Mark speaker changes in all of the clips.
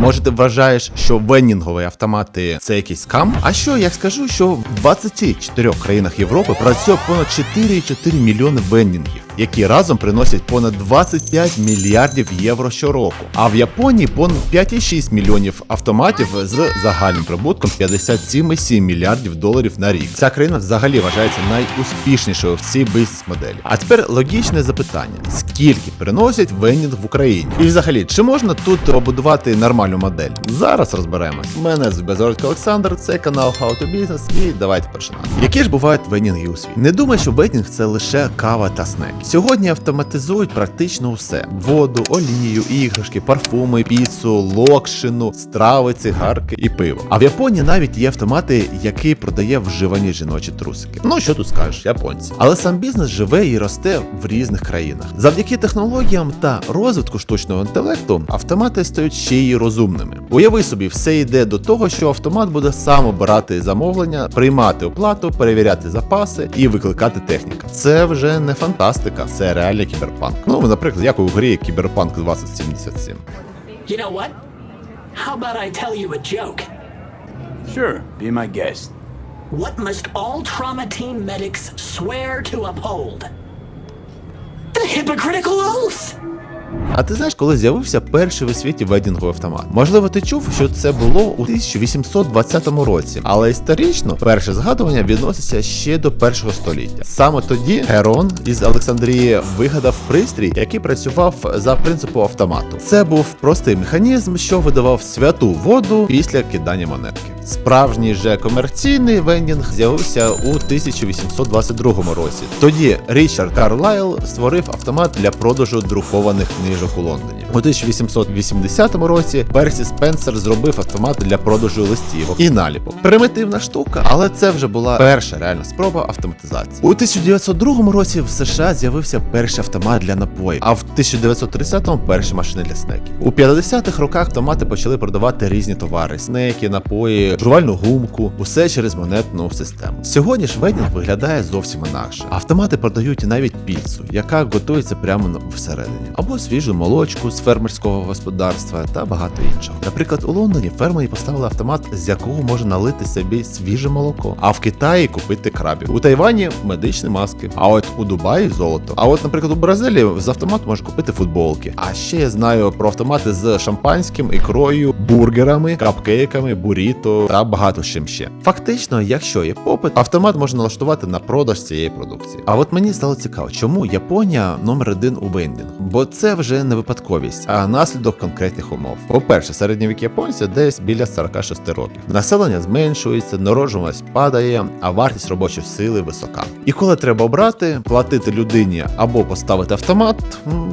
Speaker 1: Може ти вважаєш, що венінгові автомати це якийсь скам? А що я скажу, що в 24 країнах Європи працює понад 4,4 мільйони венінгів, які разом приносять понад 25 мільярдів євро щороку. А в Японії понад 5,6 мільйонів автоматів з загальним прибутком 57,7 мільярдів доларів на рік. Ця країна взагалі вважається найуспішнішою в цій бізнес-моделі. А тепер логічне запитання: скільки приносять венінг в Україні? І взагалі, чи можна тут побудувати нормальну модель? Зараз розберемось. Мене звуть Безородько Олександр, це канал How to Business і давайте починати. Які ж бувають венінги у світі? Не думай, що венінг це лише кава та снеки. Сьогодні автоматизують практично усе: воду, олію, іграшки, парфуми, піцу, локшину, страви, цигарки і пиво. А в Японії навіть є автомати, який продає вживані жіночі трусики. Ну що тут скажеш, японці. Але сам бізнес живе і росте в різних країнах. Завдяки технологіям та розвитку штучного інтелекту автомати стають ще й розумними. Уяви собі, все йде до того, що автомат буде сам обирати замовлення, приймати оплату, перевіряти запаси і викликати техніка. Це вже не фантастика, це реальний кіберпанк. Ну, наприклад, як у грі Кіберпанк 2077.
Speaker 2: You know what? How about I tell you a joke?
Speaker 3: Sure, be my guest.
Speaker 2: What must all trauma team medics swear to uphold? The hypocritical oath!
Speaker 1: А ти знаєш, коли з'явився перший у світі ведінговий автомат? Можливо, ти чув, що це було у 1820 році, але історично перше згадування відноситься ще до першого століття. Саме тоді Герон із Олександрії вигадав пристрій, який працював за принципом автомату. Це був простий механізм, що видавав святу воду після кидання монетки. Справжній же комерційний вендінг з'явився у 1822 році. Тоді Річард Карлайл створив автомат для продажу друкованих книжок у Лондоні. У 1880 році Персі Спенсер зробив автомат для продажу листівок і наліпок. Примітивна штука, але це вже була перша реальна спроба автоматизації. У 1902 році в США з'явився перший автомат для напоїв, а в 1930-му перші машини для снеків. У 50-х роках автомати почали продавати різні товари: снеки, напої, жувальну гумку, усе через монетну систему. Сьогодні ж вендінг виглядає зовсім інакше. Автомати продають навіть піцу, яка готується прямо всередині, або свіжу молочку з фермерського господарства та багато іншого. Наприклад, у Лондоні фермери поставили автомат, з якого можна налити собі свіже молоко, а в Китаї купити крабів. У Тайвані медичні маски, а от у Дубаї золото. А от, наприклад, у Бразилії з автомату можна купити футболки. А ще я знаю про автомати з шампанським, ікрою, бургерами, капкейками, буріто та багато чим ще. Фактично, якщо є попит, автомат можна налаштувати на продаж цієї продукції. А от мені стало цікаво, чому Японія номер один у вендінгу? Бо це вже не випадковість, а наслідок конкретних умов. По-перше, середній вік японця десь біля 46 років. Населення зменшується, народжуваність падає, а вартість робочої сили висока. І коли треба обрати, платити людині або поставити автомат,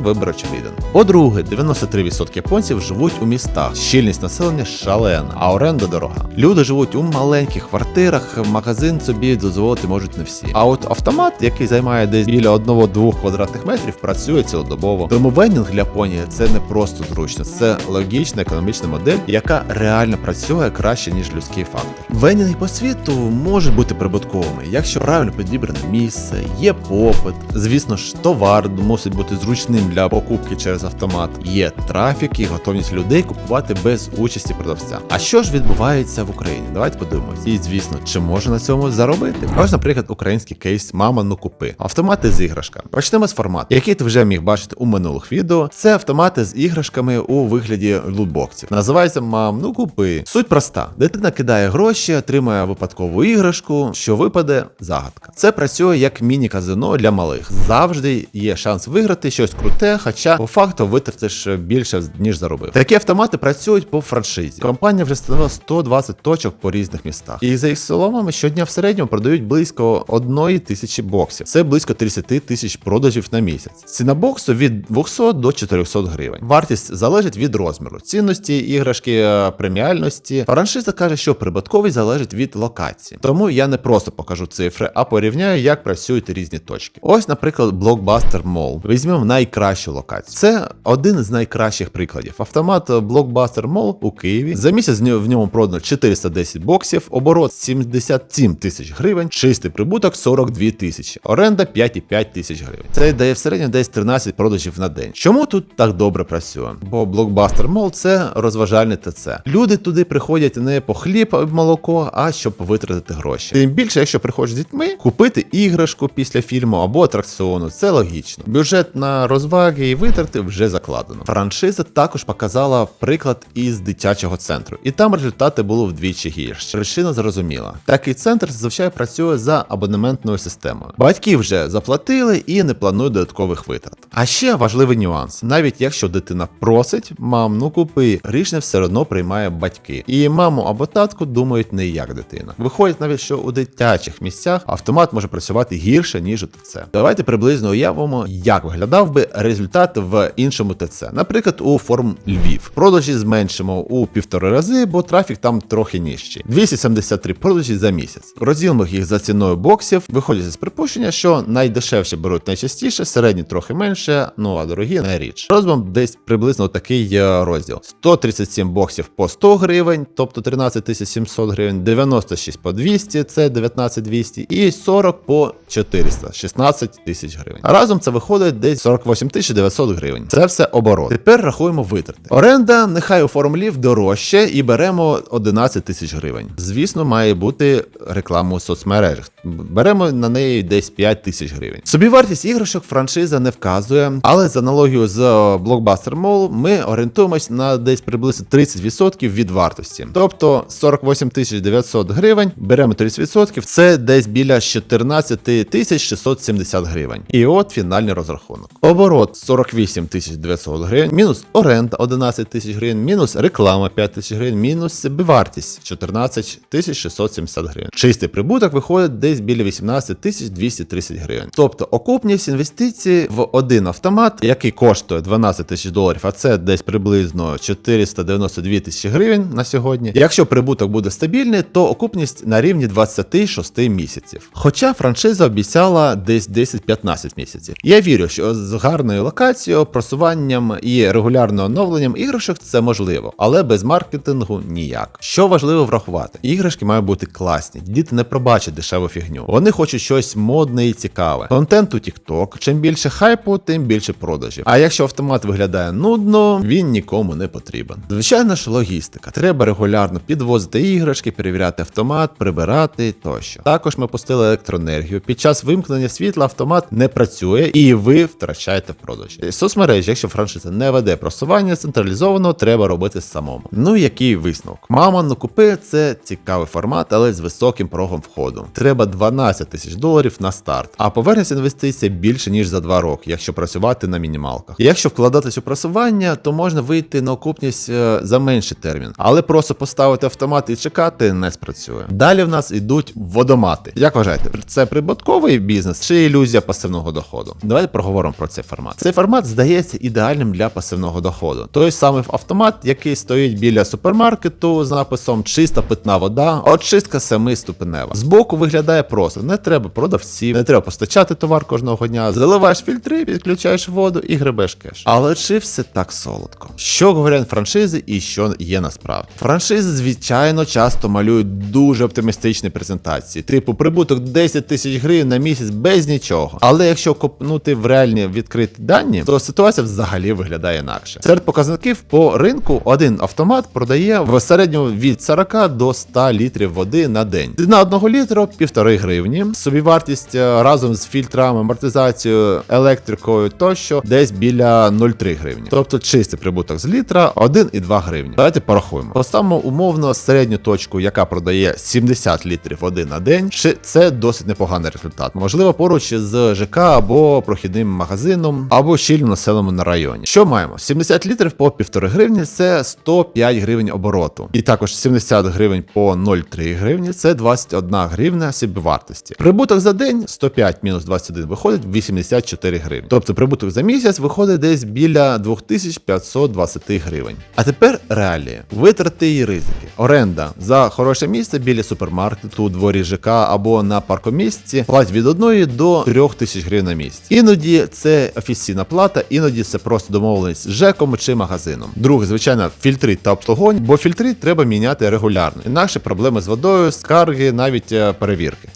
Speaker 1: вибір очевиден. По-друге, 93% японців живуть у містах. Щільність населення шалена, а оренда дорога. Люди живуть у маленьких квартирах, магазин собі дозволити можуть не всі. А от автомат, який займає десь біля 1-2 квадратних метрів, працює цілодобово. Тому вендінг для Японії це не просто зручно, це логічна економічна модель, яка реально працює краще ніж людський фактор. Вендінги по світу можуть бути прибутковими, якщо правильно підібране місце, є попит. Звісно ж, товар мусить бути зручним для покупки через автомат. Є трафік і готовність людей купувати без участі продавця. А що ж відбувається в Україні? Давайте подивимось. І звісно, чи можна на цьому заробити? Ось, наприклад, український кейс Мама ну купи. Автомати з іграшками. Почнемо з формату, який ти вже міг бачити у минулих відео. Це автомати з іграшками у вигляді лутбоксів. Називається Мам, ну купи. Суть проста: дитина кидає гроші, отримує випадкову іграшку, що випаде загадка. Це працює як міні-казино для малих. Завжди є шанс виграти щось круте, хоча по факту витратиш більше ніж заробив. Такі автомати працюють по франшизі. Компанія вже встановила 120 точок по різних містах. І за їх словами, щодня в середньому продають близько 1 тисячі боксів. Це близько 30 тисяч продажів на місяць. Ціна боксу від 200 до 400 гривень. Вартість залежить від розміру, цінності іграшки, е, преміальності. Франшиза каже, що прибутковість залежить від локації. Тому я не просто покажу цифри, а порівняю, як працюють різні точки. Ось, наприклад, Blockbuster Mall. Візьмемо найкращу локацію. Це один з найкращих прикладів. Автомат Blockbuster Mall у Києві. За місяць в ньому продано 410 боксів, оборот 77 тисяч гривень, чистий прибуток 42 тисячі, оренда 5,5 тисяч гривень. Це дає в середньому десь 13 продажів на день. Чому тут так добре працює? Бо блокбастер мол це розважальне ТЦ. Люди туди приходять не по хліб молоко, а щоб витратити гроші. Тим більше, якщо приходиш з дітьми, купити іграшку після фільму або атракціону, це логічно. Бюджет на розваги і витрати вже закладено. Франшиза також показала приклад із дитячого центру, і там результати були вдвічі гірші. Причина зрозуміла. Такий центр зазвичай працює за абонементною системою. Батьки вже заплатили і не планують додаткових витрат. А ще важливий нюанс: навіть якщо дитина просить, мам, ну купи, рішення все одно приймає батьки. І маму або татку думають не як дитина. Виходить навіть, що у дитячих місцях автомат може працювати гірше, ніж у ТЦ. Давайте приблизно уявимо, як виглядав би результат в іншому ТЦ. Наприклад, у форм Львів. Продажі зменшимо у півтори рази, бо трафік там трохи нижчий. 273 продажі за місяць. Розділимо їх за ціною боксів. Виходять з припущення, що найдешевші беруть найчастіше, середні трохи менше, ну а дорогі найрідше. Розбом десь приблизно такий е, розділ: 137 боксів по 100 гривень, тобто 13 700 гривень, 96 по 200, це 19 200, і 40 по 400, 16 тисяч гривень. А разом це виходить десь 48 900 гривень. Це все оборот. Тепер рахуємо витрати. Оренда нехай у формлів дорожче і беремо 11 тисяч гривень. Звісно, має бути реклама у соцмережах. Беремо на неї десь 5 тисяч гривень. Собівартість іграшок франшиза не вказує, але з аналогією з Blockbuster Mall ми орієнтуємось на десь приблизно 30% від вартості. Тобто 48 900 гривень, беремо 30%, це десь біля 14 тисяч 670 гривень. І от фінальний розрахунок. Оборот 48 900 гривень, мінус оренда 11 тисяч гривень, мінус реклама 5 тисяч гривень, мінус собівартість 14 670 гривень. Чистий прибуток виходить десь біля 18 тисяч 230 гривень. Тобто окупність інвестицій в один автомат, який коштує 12 тисяч доларів, а це десь приблизно 492 тисячі гривень на сьогодні. Якщо прибуток буде стабільний, то окупність на рівні 26 місяців. Хоча франшиза обіцяла десь 10-15 місяців. Я вірю, що з гарною локацією, просуванням і регулярним оновленням іграшок це можливо, але без маркетингу ніяк. Що важливо врахувати, іграшки мають бути класні. Діти не пробачать дешеву фігню. Вони хочуть щось модне і цікаве. Контент у TikTok. Чим більше хайпу, тим більше продажів. А якщо автомат виглядає нудно, він нікому не потрібен. Звичайно ж, логістика. Треба регулярно підвозити іграшки, перевіряти автомат, прибирати тощо. Також ми пустили електроенергію. Під час вимкнення світла автомат не працює і ви втрачаєте продажі. Соцмережі, якщо франшиза не веде просування централізовано, треба робити самому. Ну який висновок? Мама ну купи це цікавий формат, але з високим порогом входу. Треба 12 тисяч доларів на старт. А повернеться інвестиція більше ніж за 2 роки, якщо працювати на мінімалках. Якщо вкладатись у просування, то можна вийти на окупність е, за менший термін, але просто поставити автомат і чекати не спрацює. Далі в нас йдуть водомати. Як вважаєте, це прибутковий бізнес чи ілюзія пасивного доходу? Давайте проговоримо про цей формат. Цей формат здається ідеальним для пасивного доходу. Той самий автомат, який стоїть біля супермаркету з написом чиста питна вода, очистка семиступенева. Збоку виглядає просто: не треба продавців, не треба постачати товар кожного дня. Заливаєш фільтри, підключаєш воду і гребеш кеш. Але чи все так солодко? Що говорять франшизи і що є насправді? Франшизи, звичайно, часто малюють дуже оптимістичні презентації, типу прибуток 10 тисяч гривень на місяць без нічого. Але якщо копнути в реальні відкриті дані, то ситуація взагалі виглядає інакше. Серед показників по ринку один автомат продає в середньому від 40 до 100 літрів води на день. На одного літру півтори гривні. Собівартість е, разом з фільтрами, амортизацією, електрикою тощо десь біля 0,3 гривні. Тобто чистий прибуток з літра 1,2 гривні. Давайте порахуємо. Поставимо умовно середню точку, яка продає 70 літрів води на день. Це досить непоганий результат? Можливо, поруч з ЖК або прохідним магазином, або щільно населеному на районі. Що маємо? 70 літрів по 1,5 гривні це 105 гривень обороту. І також 70 гривень по 0,3 гривні це 21 гривня собівартості. Прибуток за день 105 мінус 21 виходить 84 гривні. Тобто прибуток за місяць виходить десь біля 2520 гривень. А тепер реалії, витрати і ризики. Оренда за хороше місце біля супермаркету, дворі ЖК або на паркомісці платить від 1 до 3 тисяч гривень на місяць. Іноді це офіційна плата, іноді це просто домовленість з ЖЕКом чи магазином. Друге, звичайно, фільтри та обслуговування, бо фільтри треба міняти регулярно. Інакше проблеми з водою, скарги, навіть е,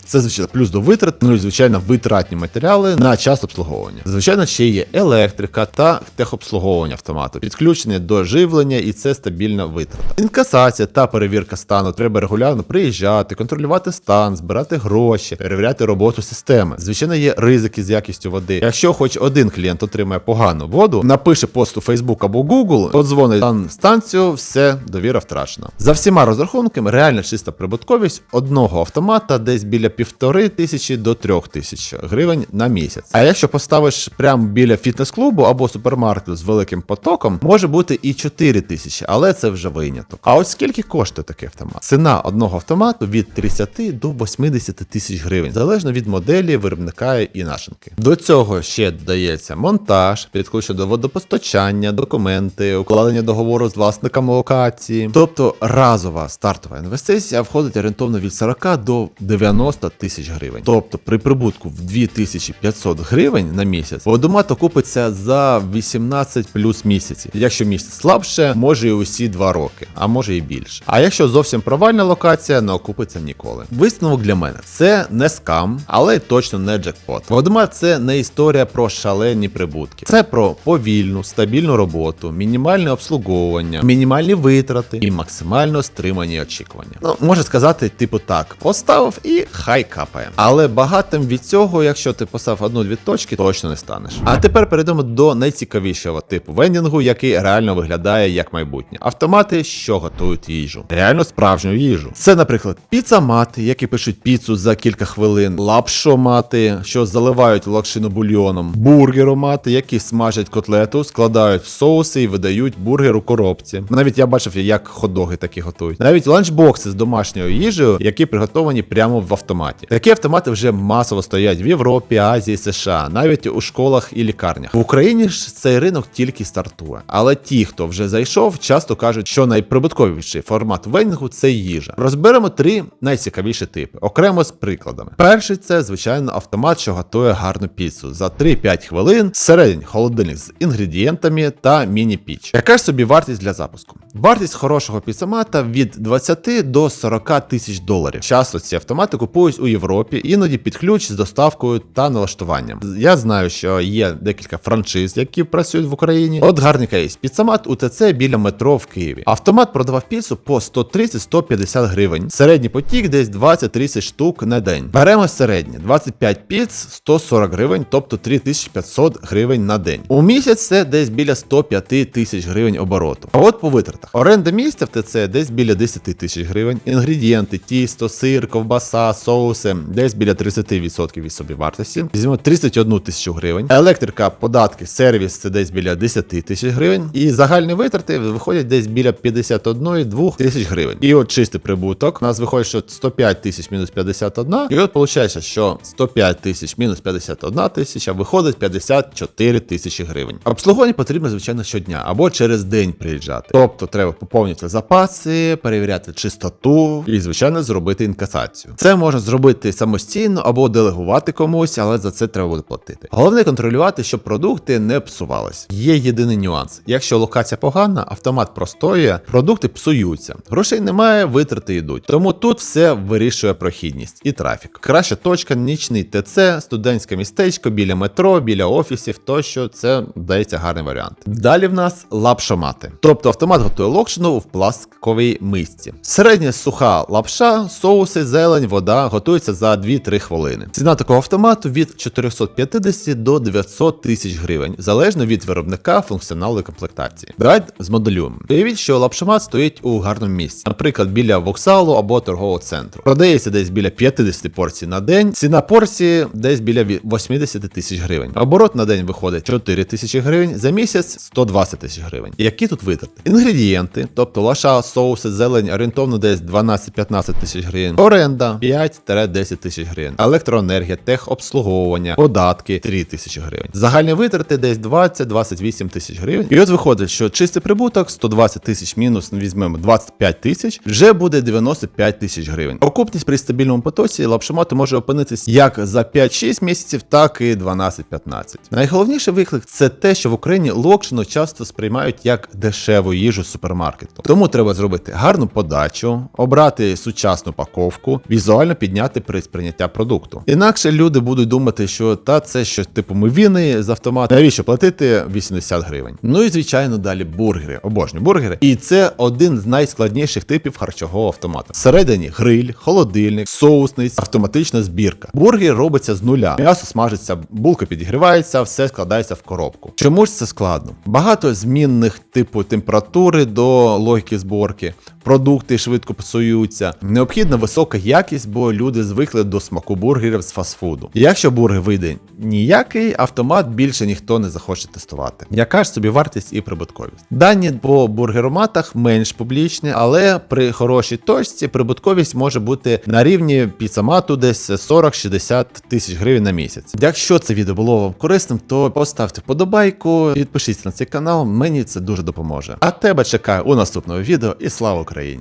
Speaker 1: Це звичайно плюс до витрат, ну і звичайно витратні матеріали на час обслуговування. Звичайно, ще є електрика та техобслуговування автомату, підключення до живлення, і це стабільна витрата. Інкасація та перевірка стану треба регулярно приїжджати, контролювати стан, збирати гроші, перевіряти роботу системи. Звичайно, є ризики з якістю води. Якщо хоч один клієнт отримає погану воду, напише пост у Facebook або Google, подзвонить на станцію, все, довіра втрачена. За всіма розрахунками, реальна чиста прибутковість одного автомата десь біля півтори тисячі до трьох тисяч гривень на місяць. А якщо поставиш прямо біля фітнес-клубу або супермаркету з великим потоком, може бути і 4 тисячі, але це вже виняток. А от скільки коштує такий автомат? Ціна одного автомату від 30 до 80 тисяч гривень, залежно від моделі, виробника і нашинки. До цього ще додається монтаж, підключення до водопостачання, документи, укладення договору з власниками локації. Тобто разова стартова інвестиція входить орієнтовно від 40 до 90 тисяч гривень. Тобто при прибутку в 2500 гривень на місяць водомат окупиться за 18 плюс місяців. Якщо місяць слабше, може і усі 2 роки, а може і більше. А якщо зовсім провальна локація, не окупиться ніколи. Висновок для мене це не скам, але точно не джекпот. Водомат це не історія про шалені прибутки. Це про повільну, стабільну роботу, мінімальне обслуговування, мінімальні витрати і максимально стримані очікування. Ну, можна сказати, типу так, поставив і хай капає. Але багатим від цього, якщо ти поставив одну-дві точки, точно не станеш. А тепер перейдемо до найцікавішого типу вендінгу, який реально виглядає як майбутнє. Автомати, що готують їжу. Реально справжню їжу. Це, наприклад, піцамати, які пишуть піцу за кілька хвилин, лапшомати, що заливають локшину бульйоном, бургеромати, які смажать котлету, складають в соуси і видають бургер у коробці. Навіть я бачив, як хот-доги такі готують. Навіть ланчбокси з домашньою їжею, які приготовані прямо в автоматі. Такі автомати вже масово стоять в Європі, Азії, США, навіть у школах і лікарнях. В Україні ж цей ринок тільки стартує. Але ті, хто вже зайшов, часто кажуть, що найприбутковіший формат вендінгу це їжа. Розберемо три найцікавіші типи, окремо з прикладами. Перший це, звичайно, автомат, що готує гарну піцу за 3-5 хвилин, середній холодильник з інгредієнтами та міні-піч. Яка ж собі вартість для запуску? Вартість хорошого піцомата від 20 до 40 тисяч доларів. Часто ці автомати купують у Європі, іноді під ключ з доставкою та налаштуванням. Я знаю, що є декілька франшиз, які працюють в Україні. От гарний кейс. Піцомат УТЦ біля метро в Києві. Автомат продавав піцу по 130-150 гривень. Середній потік десь 20-30 штук на день. Беремо середнє 25 піц 140 гривень, тобто 3500 гривень на день. У місяць це десь біля 105 тисяч гривень обороту. А от по витратах. Оренда місця в ТЦ десь біля 10 тисяч гривень. Інгредієнти, тісто, сир, ковбаса, соуси десь біля 30% від собівартості. Візьмемо 31 тисячу гривень. Електрика, податки, сервіс це десь біля 10 тисяч гривень. І загальні витрати виходять десь біля 51-2 тисяч гривень. І от чистий прибуток. У нас виходить, що 105 тисяч мінус 51. І от виходить, що 105 тисяч мінус 51 тисяча виходить 54 тисячі гривень. Обслуговування потрібно, звичайно, щодня або через день приїжджати. Тобто треба поповнити запаси, перевіряти чистоту і, звичайно, зробити інкасацію. Це можна зробити самостійно або делегувати комусь, але за це треба буде платити. Головне контролювати, щоб продукти не псувались. Є єдиний нюанс: якщо локація погана, автомат простоює, продукти псуються. Грошей немає, витрати йдуть. Тому тут все вирішує прохідність і трафік. Краща точка нічний ТЦ, студентське містечко біля метро, біля офісів, тощо це здається гарний варіант. Далі в нас лапшомати. Тобто автомат готує локшину в пластиковій мисці. Середня суха лапша, соуси, зелень, вода готується за 2-3 хвилини. Ціна такого автомату від 450 до 900 тисяч гривень, залежно від виробника, функціоналу і комплектації. Давайте змоделюємо. Уявіть, що лапшомат стоїть у гарному місці, наприклад, біля вокзалу або торгового центру. Продається десь біля 50 порцій на день. Ціна порції десь біля 80 тисяч гривень. Оборот на день виходить 4 тисячі гривень, за місяць 120 тисяч гривень. Які тут витрати? Інгредієнти. тобто лаша, соуси, зелень орієнтовно десь 12-15 тисяч гривень, оренда 5-10 тисяч гривень, електроенергія, техобслуговування, податки 3 тисячі гривень. Загальні витрати десь 20-28 тисяч гривень. І от виходить, що чистий прибуток 120 тисяч мінус, ну, візьмемо 25 тисяч, вже буде 95 тисяч гривень. Окупність при стабільному потоці лапшомати може опинитись як за 5-6 місяців, так і 12-15. Найголовніший виклик це те, що в Україні локшину часто сприймають як дешеву їжу з супермаркету. Тому треба зробити гарну подачу, обрати сучасну паковку, візуально підняти при сприйняття продукту. Інакше люди будуть думати, що та це щось типу мивіни з автомату. Навіщо платити 80 гривень? Ну і звичайно далі бургери. Обожнюю бургери. І це один з найскладніших типів харчового автомата. Всередині гриль, холодильник, соусниць, автоматична збірка. Бургер робиться з нуля. М'ясо смажиться, булка підігрівається, все складається в коробку. Чому ж це складно? Багато змінних типу температури до логіки зборки. Продукти швидко псуються. Необхідна висока якість, бо люди звикли до смаку бургерів з фастфуду. Якщо бургер вийде ніякий, автомат більше ніхто не захоче тестувати. Яка ж собі вартість і прибутковість? Дані по бургероматах менш публічні, але при хорошій точці прибутковість може бути на рівні піцамату десь 40-60 тисяч гривень на місяць. Якщо це відео було вам корисним, то поставте вподобайку, підпишіться на цей канал, мені це дуже допоможе. А тебе чекаю у наступному відео і слава Україні!